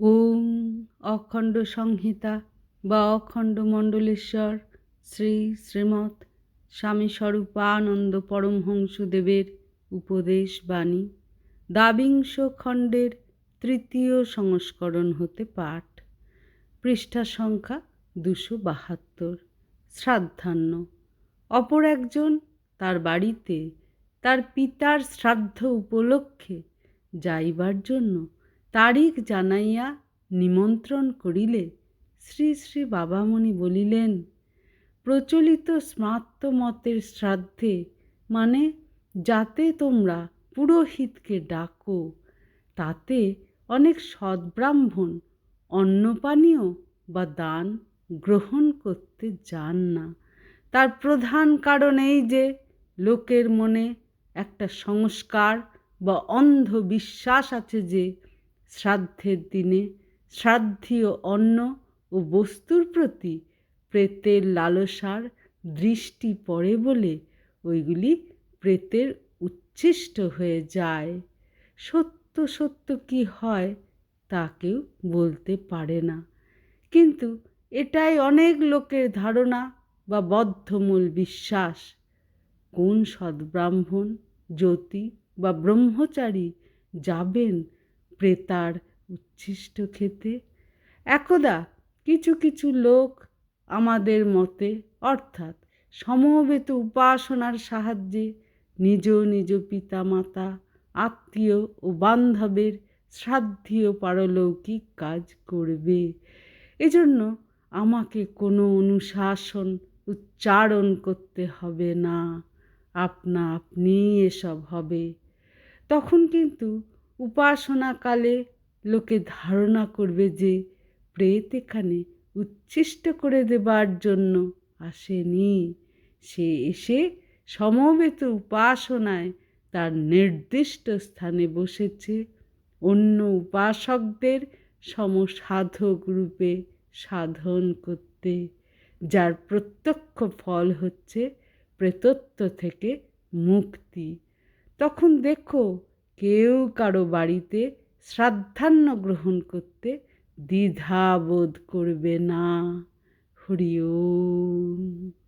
ওম অখণ্ড সংহিতা বা অখণ্ড মণ্ডলেশ্বর শ্রী শ্রীমৎ স্বামী স্বরূপানন্দ পরমহংসদেবের উপদেশ বাণী। দাবিংশ খণ্ডের তৃতীয় সংস্করণ হতে পাঠ। পৃষ্ঠা সংখ্যা দুশো বাহাত্তর। শ্রাদ্ধান্য অপর একজন তার বাড়িতে তার পিতার শ্রাদ্ধ উপলক্ষে যাইবার জন্য তারিখ জানাইয়া নিমন্ত্রণ করিলে শ্রী শ্রী বাবামণি বলিলেন, প্রচলিত স্মার্ত মতের শ্রাদ্ধে মানে যাতে তোমরা পুরোহিতকে ডাকো, তাতে অনেক সদ্ব্রাহ্মণ অন্নপানীয় বা দান গ্রহণ করতে যান না। তার প্রধান কারণ এই যে, লোকের মনে একটা সংস্কার বা অন্ধবিশ্বাস আছে যে শ্রাদ্ধের দিনে শ্রাদ্ধীয় অন্ন ও বস্তুর প্রতি প্রেতের লালসার দৃষ্টি পড়ে বলে ওইগুলি প্রেতের উচ্ছিষ্ট হয়ে যায়। সত্য সত্য কি হয় তা কেউ বলতে পারে না। কিন্তু এটাই অনেক লোকের ধারণা বা বদ্ধমূল বিশ্বাস। কোন সদ্ব্রাহ্মণ, জ্যোতি বা ব্রহ্মচারী যাবেন প্রেতার উচ্ছিষ্ট খেতে। একদা কিছু কিছু লোক আমাদের মতে, অর্থাৎ সমবেত উপাসনার সাহায্যে নিজ নিজ পিতা মাতা আত্মীয় ও বান্ধবের শ্রাদ্ধীয় পারলৌকিক কাজ করবে। এজন্য আমাকে কোনো অনুশাসন উচ্চারণ করতে হবে না। আপনা আপনি এসব হবে। তখন কিন্তু উপাসনাকালে লোকে ধারণা করবে যে প্রেত এখানে উচ্ছিষ্ট করে দেবার জন্য আসেনি। সে এসে সমবেত উপাসনায় তার নির্দিষ্ট স্থানে বসেছে। অন্য উপাসকদের সমসাধক রূপে সাধন করতে, যার প্রত্যক্ষ ফল হচ্ছে প্রেতত্ব থেকে মুক্তি। তখন দেখো কেউ কারও বাড়িতে শ্রাদ্ধান্ন গ্রহণ করতে দ্বিধাবোধ করবে না। হরি ওম।